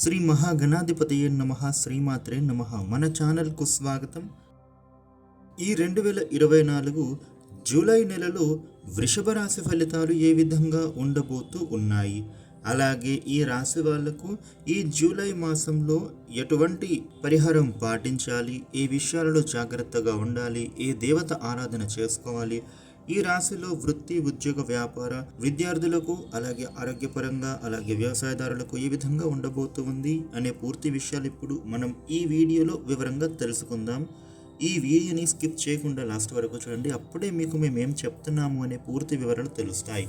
శ్రీ మహాగణాధిపతయ నమ శ్రీమాత్రే నమ. మన ఛానల్కు స్వాగతం. ఈ రెండు వేల ఇరవై నాలుగు జూలై నెలలో వృషభ రాశి ఫలితాలు ఏ విధంగా ఉండబోతూ ఉన్నాయి? అలాగే ఈ రాశి వాళ్ళకు ఈ జూలై మాసంలో ఎటువంటి పరిహారం పాటించాలి? ఏ విషయాలలో జాగ్రత్తగా ఉండాలి? ఏ దేవత ఆరాధన చేసుకోవాలి? ఈ రాశిలో వృత్తి ఉద్యోగ వ్యాపార విద్యార్థులకు అలాగే ఆరోగ్యపరంగా అలాగే వ్యవసాయదారులకు ఏ విధంగా ఉండబోతుంది అనే పూర్తి విషయాలు ఇప్పుడు మనం ఈ వీడియోలో వివరంగా తెలుసుకుందాం. ఈ వీడియోని స్కిప్ చేయకుండా లాస్ట్ వరకు చూడండి. అప్పుడే మీకు మేము ఏం చెప్తున్నాము అనే పూర్తి వివరాలు తెలుస్తాయి.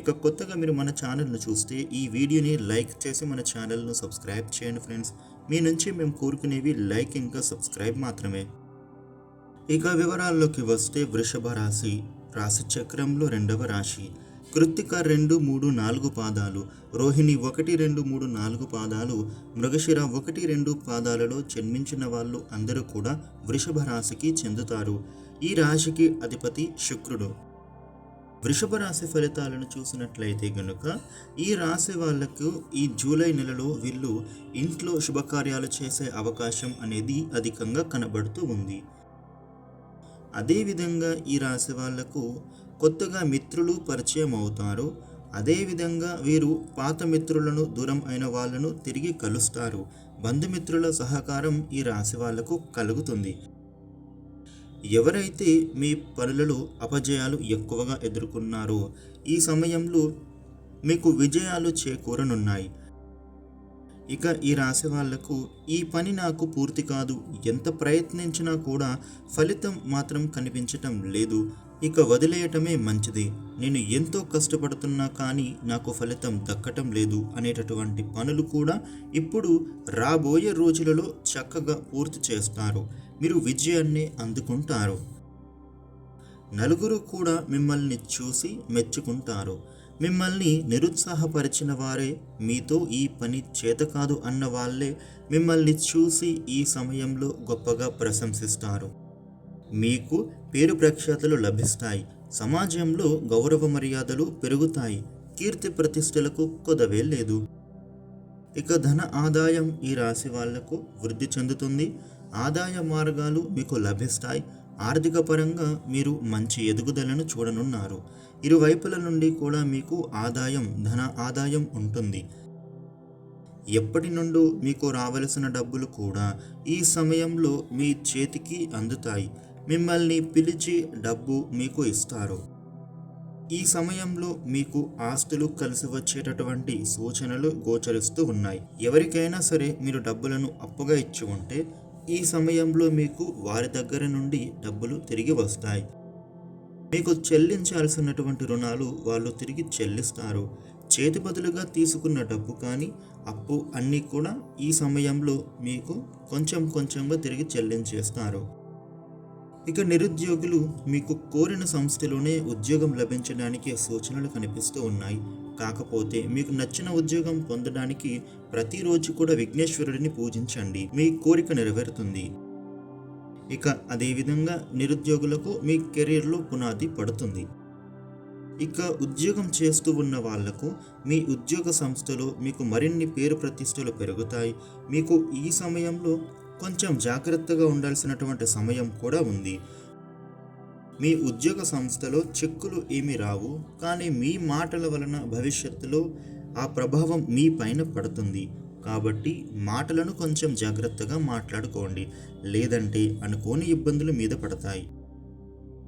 ఇక కొత్తగా మీరు మన ఛానల్ను చూస్తే ఈ వీడియోని లైక్ చేసి మన ఛానల్ను సబ్స్క్రైబ్ చేయండి ఫ్రెండ్స్. మీ నుంచి మేము కోరుకునేవి లైక్ ఇంకా సబ్స్క్రైబ్ మాత్రమే. ఇక వివరాల్లోకి వస్తే వృషభ రాశి. రాశిచక్రంలో రెండవ రాశి. కృత్తిక రెండు మూడు నాలుగు పాదాలు. రోహిణి ఒకటి రెండు మూడు నాలుగు పాదాలు. మృగశిర ఒకటి రెండు పాదాలలో జన్మించిన వాళ్ళు అందరూ కూడా వృషభ రాశికి చెందుతారు. ఈ రాశికి అధిపతి శుక్రుడు. వృషభ రాశి ఫలితాలను చూసినట్లయితే గనుక ఈ రాశి వాళ్ళకు ఈ జూలై నెలలో వీళ్ళు ఇంట్లో శుభకార్యాలు చేసే అవకాశం అనేది అధికంగా కనబడుతూ ఉంది. అదేవిధంగా ఈ రాశి వాళ్ళకు కొత్తగా మిత్రులు పరిచయం అవుతారు. అదేవిధంగా వీరు పాత మిత్రులను దూరం అయిన వాళ్ళను తిరిగి కలుస్తారు. బంధుమిత్రుల సహకారం ఈ రాశి వాళ్ళకు కలుగుతుంది. ఎవరైతే మీ పనులలో అపజయాలు ఎక్కువగా ఎదుర్కొన్నారో ఈ సమయంలో మీకు విజయాలు చేకూరనున్నాయి. ఇక ఈ రాశి వాళ్ళకు ఈ పని నాకు పూర్తి కాదు. ఎంత ప్రయత్నించినా కూడా ఫలితం మాత్రం కనిపించటం లేదు. ఇక వదిలేయటమే మంచిది. నేను ఎంతో కష్టపడుతున్నా కానీ నాకు ఫలితం దక్కటం లేదు అనేటటువంటి పనులు కూడా ఇప్పుడు రాబోయే రోజులలో చక్కగా పూర్తి చేస్తారు. మీరు విజయాన్ని అందుకుంటారు. నలుగురు కూడా మిమ్మల్ని చూసి మెచ్చుకుంటారు. మిమ్మల్ని నిరుత్సాహపరిచిన వారే మీతో ఈ పని చేత కాదు అన్న వాళ్ళే మిమ్మల్ని చూసి ఈ సమయంలో గొప్పగా ప్రశంసిస్తారు. మీకు పేరు ప్రఖ్యాతలు లభిస్తాయి. సమాజంలో గౌరవ మర్యాదలు పెరుగుతాయి. కీర్తి ప్రతిష్టలకు కొదవే లేదు. ఇక ధన ఆదాయం ఈ రాశి వాళ్ళకు వృద్ధి చెందుతుంది. ఆదాయ మార్గాలు మీకు లభిస్తాయి. ఆర్థిక పరంగా మీరు మంచి ఎదుగుదలను చూడనున్నారు. ఇరువైపుల నుండి కూడా మీకు ఆదాయం ధన ఆదాయం ఉంటుంది. ఎప్పటి నుండో మీకు రావలసిన డబ్బులు కూడా ఈ సమయంలో మీ చేతికి అందుతాయి. మిమ్మల్ని పిలిచి డబ్బు మీకు ఇస్తారు. ఈ సమయంలో మీకు ఆస్తులు కలిసి వచ్చేటటువంటి సూచనలు గోచరిస్తూ ఉన్నాయి. ఎవరికైనా సరే మీరు డబ్బులను అప్పుగా ఇచ్చి ఉంటే ఈ సమయంలో మీకు వారి దగ్గర నుండి డబ్బులు తిరిగి వస్తాయి. మీకు చెల్లించాల్సినటువంటి రుణాలు వాళ్ళు తిరిగి చెల్లిస్తారు. చేతి బదులుగా తీసుకున్న డబ్బు కానీ అప్పు అన్నీ కూడా ఈ సమయంలో మీకు కొంచెం కొంచెంగా తిరిగి చెల్లించేస్తారు. ఇక నిరుద్యోగులు మీకు కోరిన సంస్థలోనే ఉద్యోగం లభించడానికి సూచనలు కనిపిస్తూ ఉన్నాయి. కాకపోతే మీకు నచ్చిన ఉద్యోగం పొందడానికి ప్రతిరోజు కూడా విఘ్నేశ్వరుడిని పూజించండి. మీ కోరిక నెరవేరుతుంది. ఇక అదేవిధంగా నిరుద్యోగులకు మీ కెరీర్లో పునాది పడుతుంది. ఇక ఉద్యోగం చేస్తూ ఉన్న వాళ్ళకు మీ ఉద్యోగ సంస్థలో మీకు మరిన్ని పేరు ప్రతిష్టలు పెరుగుతాయి. మీకు ఈ సమయంలో కొంచెం జాగ్రత్తగా ఉండాల్సినటువంటి సమయం కూడా ఉంది. మీ ఉద్యోగ సంస్థలో చెక్కులు ఏమీ రావు కానీ మీ మాటల వలన భవిష్యత్తులో ఆ ప్రభావం మీ పైన పడుతుంది. కాబట్టి మాటలను కొంచెం జాగ్రత్తగా మాట్లాడుకోండి. లేదంటే అనుకోని ఇబ్బందులు మీద పడతాయి.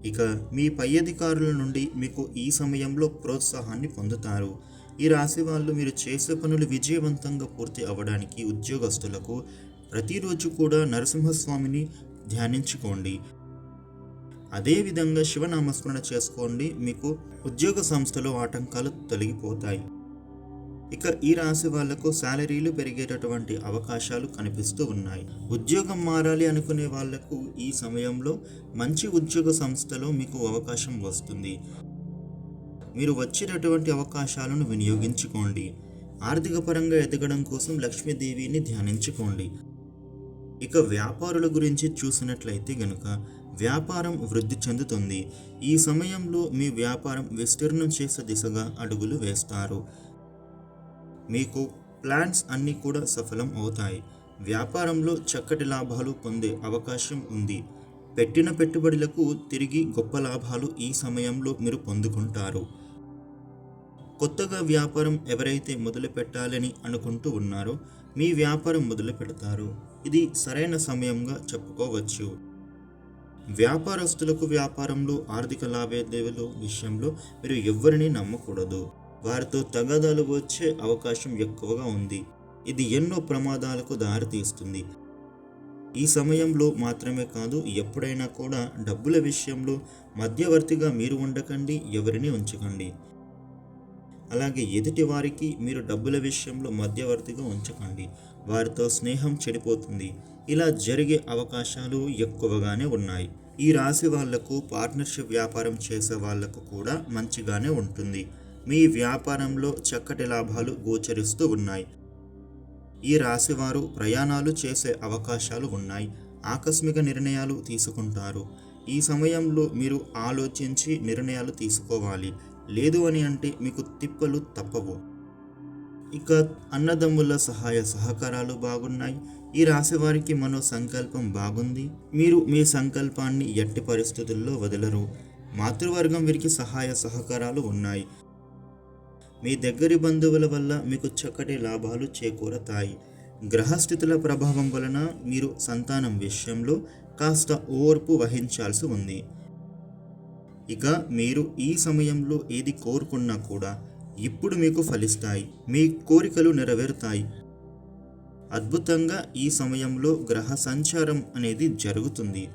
ఇక మీ పై అధికారుల నుండి మీకు ఈ సమయంలో ప్రోత్సాహాన్ని పొందుతారు. ఈ రాశి వాళ్ళు మీరు చేసే పనులు విజయవంతంగా పూర్తి అవ్వడానికి ఉద్యోగస్తులకు ప్రతిరోజు కూడా నరసింహస్వామిని ధ్యానించుకోండి. అదేవిధంగా శివనామస్మరణ చేసుకోండి. మీకు ఉద్యోగ సంస్థలో ఆటంకాలు తొలగిపోతాయి. ఇక ఈ రాశి వాళ్ళకు శాలరీలు పెరిగేటటువంటి అవకాశాలు కనిపిస్తూ ఉన్నాయి. ఉద్యోగం మారాలి అనుకునే వాళ్ళకు ఈ సమయంలో మంచి ఉద్యోగ సంస్థలో మీకు అవకాశం వస్తుంది. మీరు వచ్చేటటువంటి అవకాశాలను వినియోగించుకోండి. ఆర్థిక పరంగా ఎదగడం కోసం లక్ష్మీదేవిని ధ్యానించుకోండి. ఇక వ్యాపారుల గురించి చూసినట్లయితే గనుక వ్యాపారం వృద్ధి చెందుతుంది. ఈ సమయంలో మీ వ్యాపారం విస్తీర్ణం చేసే దిశగా అడుగులు వేస్తారు. మీకు ప్లాన్స్ అన్నీ కూడా సఫలం అవుతాయి. వ్యాపారంలో చక్కటి లాభాలు పొందే అవకాశం ఉంది. పెట్టిన పెట్టుబడులకు తిరిగి గొప్ప లాభాలు ఈ సమయంలో మీరు పొందుకుంటారు. కొత్తగా వ్యాపారం ఎవరైతే మొదలు పెట్టాలని అనుకుంటూ ఉన్నారో మీ వ్యాపారం మొదలు పెడతారు. ఇది సరైన సమయంగా చెప్పుకోవచ్చు. వ్యాపారస్తులకు వ్యాపారంలో ఆర్థిక లావాదేవీల విషయంలో మీరు ఎవరిని నమ్మకూడదు. వారితో తగాదాలు వచ్చే అవకాశం ఎక్కువగా ఉంది. ఇది ఎన్నో ప్రమాదాలకు దారితీస్తుంది. ఈ సమయంలో మాత్రమే కాదు ఎప్పుడైనా కూడా డబ్బుల విషయంలో మధ్యవర్తిగా మీరు ఉండకండి ఎవరిని ఉంచకండి. అలాగే ఎదుటి వారికి మీరు డబ్బుల విషయంలో మధ్యవర్తిగా ఉంచకండి. వారితో స్నేహం చెడిపోతుంది. ఇలా జరిగే అవకాశాలు ఎక్కువగానే ఉన్నాయి. ఈ రాశి వాళ్ళకు పార్ట్నర్షిప్ వ్యాపారం చేసే వాళ్ళకు కూడా మంచిగానే ఉంటుంది. మీ వ్యాపారంలో చక్కటి లాభాలు గోచరిస్తూ ఉన్నాయి. ఈ రాశివారు ప్రయాణాలు చేసే అవకాశాలు ఉన్నాయి. ఆకస్మిక నిర్ణయాలు తీసుకుంటారు. ఈ సమయంలో మీరు ఆలోచించి నిర్ణయాలు తీసుకోవాలి. లేదు అని అంటే మీకు తిప్పలు తప్పవు. ఇక అన్నదమ్ముల సహాయ సహకారాలు బాగున్నాయి. ఈ రాశి వారికి మనో సంకల్పం బాగుంది. మీరు మీ సంకల్పాన్ని ఎట్టి పరిస్థితుల్లో వదలరు. మాతృవర్గం వీరికి సహాయ సహకారాలు ఉన్నాయి. మీ దగ్గరి బంధువుల వల్ల మీకు చక్కటి లాభాలు చేకూరతాయి. గ్రహస్థితుల ప్రభావం వలన మీరు సంతానం విషయంలో కాస్త ఓర్పు వహించాల్సి ఉంది. ఇక మీరు ఈ సమయంలో ఏది కోరుకున్నా కూడా ఇప్పుడు మీకు ఫలిస్తాయి. మీ కోరికలు నెరవేరుతాయి. అద్భుతంగా ఈ సమయంలో గ్రహ సంచారం అనేది జరుగుతుంది.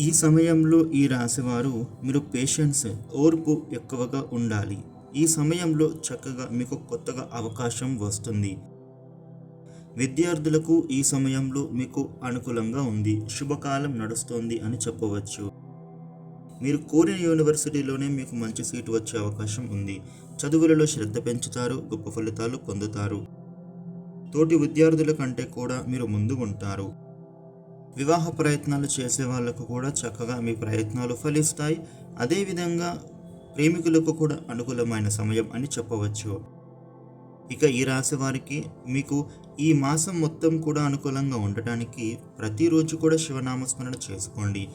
ఈ సమయంలో ఈ రాశివారు మీరు పేషెన్స్ ఓర్పు ఎక్కువగా ఉండాలి. ఈ సమయంలో చక్కగా మీకు కొత్తగా అవకాశం వస్తుంది. విద్యార్థులకు ఈ సమయంలో మీకు అనుకూలంగా ఉంది. శుభకాలం నడుస్తోంది అని చెప్పవచ్చు. మీరు కోరిన యూనివర్సిటీలోనే మీకు మంచి సీటు వచ్చే అవకాశం ఉంది. చదువులలో శ్రద్ధ పెంచుతారు గొప్ప ఫలితాలు పొందుతారు. తోటి విద్యార్థుల కంటే కూడా మీరు ముందు ఉంటారు. వివాహ ప్రయత్నాలు చేసే వాళ్ళకు కూడా చక్కగా మీ ప్రయత్నాలు ఫలిస్తాయి. అదేవిధంగా ప్రేమికులకు కూడా అనుకూలమైన సమయం అని చెప్పవచ్చు. ఇక ఈ రాశి వారికి మీకు ఈ మాసం మొత్తం కూడా అనుకూలంగా ఉండటానికి ప్రతిరోజు కూడా శివనామస్మరణ చేసుకోండి.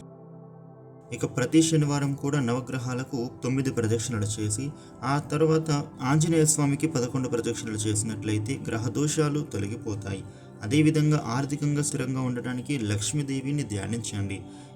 ఇక ప్రతి శనివారం కూడా నవగ్రహాలకు తొమ్మిది ప్రదక్షిణలు చేసి ఆ తర్వాత ఆంజనేయ స్వామికి పదకొండు ప్రదక్షిణలు చేసినట్లయితే గ్రహ దోషాలు తొలగిపోతాయి. అదేవిధంగా ఆర్థికంగా స్థిరంగా ఉండటానికి లక్ష్మీదేవిని ధ్యానించండి.